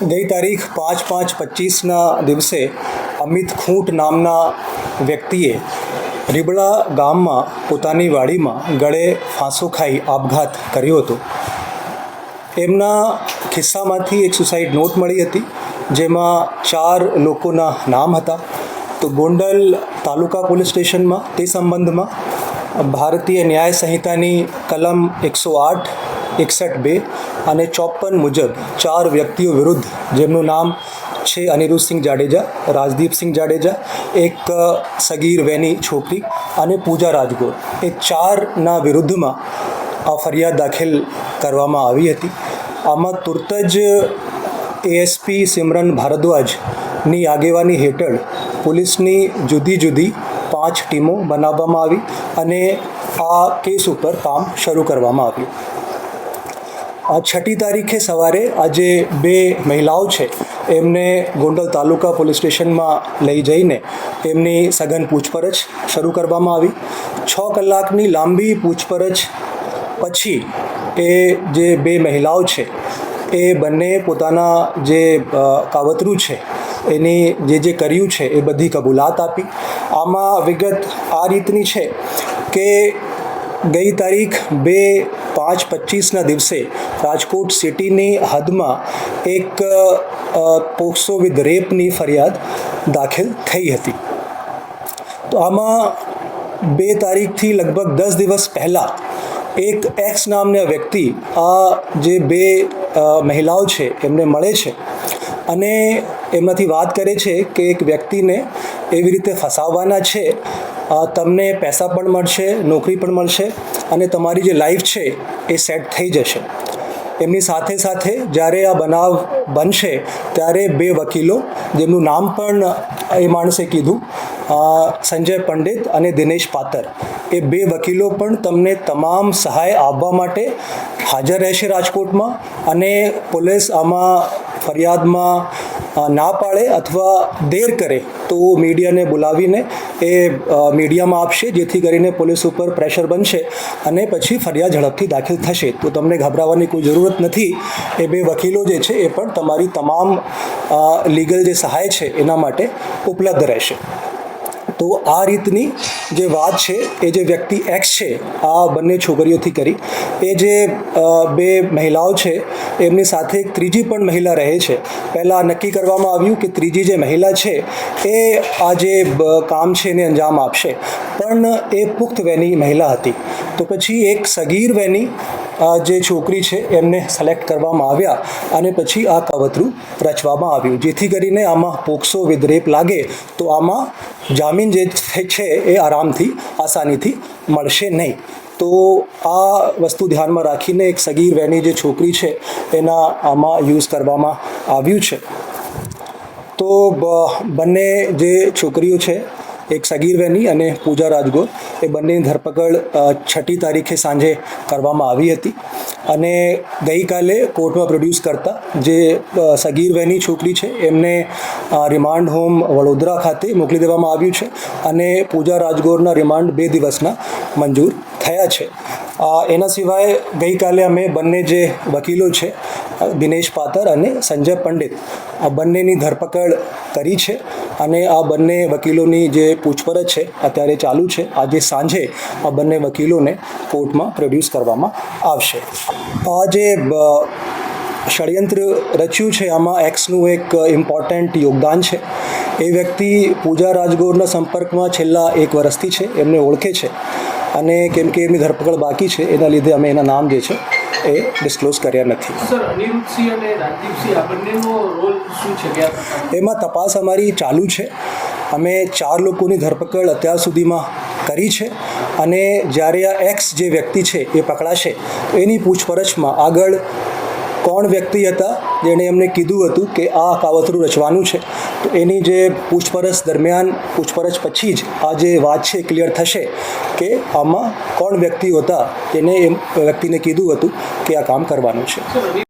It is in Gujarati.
ગઈ તારીખ પાંચ પાંચ પચીસના દિવસે અમિત ખૂંટ નામના વ્યક્તિએ રીબડા ગામમાં પોતાની વાડીમાં ગળે ફાંસો ખાઈ આપઘાત કર્યો હતો. એમના ખિસ્સામાંથી એક સુસાઇડ નોટ મળી હતી, જેમાં ચાર લોકોના નામ હતા. તો ગોંડલ તાલુકા પોલીસ સ્ટેશનમાં તે સંબંધમાં ભારતીય ન્યાય સંહિતાની કલમ એકસો આઠ એકસઠ બે અને ચોપન મુજબ ચાર વ્યક્તિઓ વિરુદ્ધ, જેમનું નામ છે અનિરુદ્ધસિંહ જાડેજા, રાજદીપસિંહ જાડેજા, એક સગીર વેની છોકરી અને પૂજા રાજગોર. એ ચારના વિરુદ્ધમાં આ ફરિયાદ દાખલ કરવામાં આવી હતી. આમાં તુરત જ એએસપી સિમરન ભારદ્વાજની આગેવાની હેઠળ પોલીસની જુદી જુદી પાંચ ટીમો બનાવવામાં આવી અને આ કેસ ઉપર કામ શરૂ કરવામાં આવ્યું. છઠ્ઠી તારીખે સવારે આજે બે મહિલાઓ છે, એમને ગોંડલ તાલુકા પોલીસ સ્ટેશનમાં લઈ જઈને એમની સઘન પૂછપરછ શરૂ કરવામાં આવી. છ કલાકની લાંબી પૂછપરછ પછી એ જે બે મહિલાઓ છે, એ બંને પોતાના જે કાવતરું છે, એની જે જે કર્યું છે, એ બધી કબૂલાત આપી. આમાં વિગત આ રીતની છે કે ગઈ તારીખ બે પાંચ પચીસના દિવસે રાજકોટ સિટીની હદમાં એક પોક્સો વિથ રેપની ફરિયાદ દાખલ થઈ હતી. તો આમાં બે તારીખથી લગભગ દસ દિવસ પહેલાં એક એક્સ નામના વ્યક્તિ આ જે બે મહિલાઓ છે, એમને મળે છે અને એમનાથી વાત કરે છે કે એક વ્યક્તિને એવી રીતે ફસાવવાના છે તમને પૈસા પણ મળશે, નોકરી પણ મળશે અને તમારી જે લાઈફ છે એ સેટ થઈ જશે. એમની સાથે સાથે જ્યારે આ બનાવ બનશે, ત્યારે બે વકીલો, જેમનું નામ પણ એ માણસે કીધું સંજય પંડિત અને દિનેશ પાતર, એ બે વકીલો પણ તમને તમામ સહાય આપવા માટે હાજર રહેશે રાજકોટમાં અને પોલીસ આમાં ફરિયાદમાં ના પાડે અથવા દેર કરે તો મીડિયાને બોલાવીને એ મીડિયામાં આપશે, જેથી કરીને પોલીસ ઉપર પ્રેશર બનશે અને પછી ફરિયાદ ઝડપથી દાખલ થશે. તો તમને ગભરાવાની કોઈ જરૂરત નથી. એ બે વકીલો જે છે એ પણ તમારી તમામ લીગલ જે સહાય છે એના માટે ઉપલબ્ધ રહેશે. તો આ રીતની જે વાત છે, એ જે વ્યક્તિ એક્સ છે, આ બંને છોકરીઓથી કરી. એ જે બે મહિલાઓ છે, એમની સાથે એક ત્રીજી પણ મહિલા રહે છે. પહેલાં નક્કી કરવામાં આવ્યું કે ત્રીજી જે મહિલા છે, એ આ જે કામ છે, એને અંજામ આપશે. પણ એ પુખ્ત વેની મહિલા હતી. તો પછી એક સગીર આ જે છોકરી છે, એમને સિલેક્ટ કરવામાં આવ્યા અને પછી આ કાવતરું રચવામાં આવ્યું. જેથી કરીને આમાં પોક્સો વિથ રેપ લાગે તો આમાં જામીન જે છે, એ આરામથી, આસાનીથી મળશે નહીં. તો આ વસ્તુ ધ્યાનમાં રાખીને એક સગીર વેની જે છોકરી છે, એના આમાં યુઝ કરવામાં આવ્યું છે. તો બંને જે છોકરીઓ છે એક સગીર વેની અને પૂજા રાજગોર, એ બંનેની ધરપકડ છઠ્ઠી તારીખે સાંજે કરવામાં આવી હતી. અને ગઈકાલે કોર્ટમાં પ્રોડ્યુસ કરતા જે સગીર વેની છોકરી છે, એમને રિમાન્ડ હોમ વડોદરા ખાતે મોકલી દેવામાં આવ્યું છે અને પૂજા રાજગોરના રિમાન્ડ બે દિવસના મંજૂર થયા છે. એના સિવાય ગઈકાલે અમે બંને જે વકીલો છે દિનેશ પાતર અને સંજય પંડિત, આ બંનેની ધરપકડ કરી છે અને આ બંને વકીલોની જે પૂછપરછ છે, અત્યારે ચાલુ છે. આજે સાંજે આ બંને વકીલોને કોર્ટમાં પ્રોડ્યુસ કરવામાં આવશે. આ જે ષડયંત્ર રચ્યું છે, આમાં એક્સનું એક ઇમ્પોર્ટન્ટ યોગદાન છે. એ વ્યક્તિ પૂજા રાજગોરના સંપર્કમાં છેલ્લા એક વર્ષથી છે, એમને ઓળખે છે. અને કેમ કે એમની ધરપકડ બાકી છે એના લીધે અમે એના નામ જે છે એ ડિસ્ક્લોઝ કર્યા નથી. એમાં તપાસ અમારી ચાલુ છે. અમે ચાર લોકોની ધરપકડ અત્યાર સુધીમાં કરી છે અને જ્યારે આ એક્સ જે વ્યક્તિ છે એ પકડાશે તો એની પૂછપરછમાં આગળ કોણ વ્યક્તિ હતા જેણે એમને કીધું હતું કે આ કાવતરું રચવાનું છે. તો એની જે પૂછપરછ દરમિયાન, પૂછપરછ પછી જ આ જે વાત છે ક્લિયર થશે કે આમાં કોણ વ્યક્તિઓ હતા તેને એમ વ્યક્તિને કીધું હતું કે આ કામ કરવાનું છે.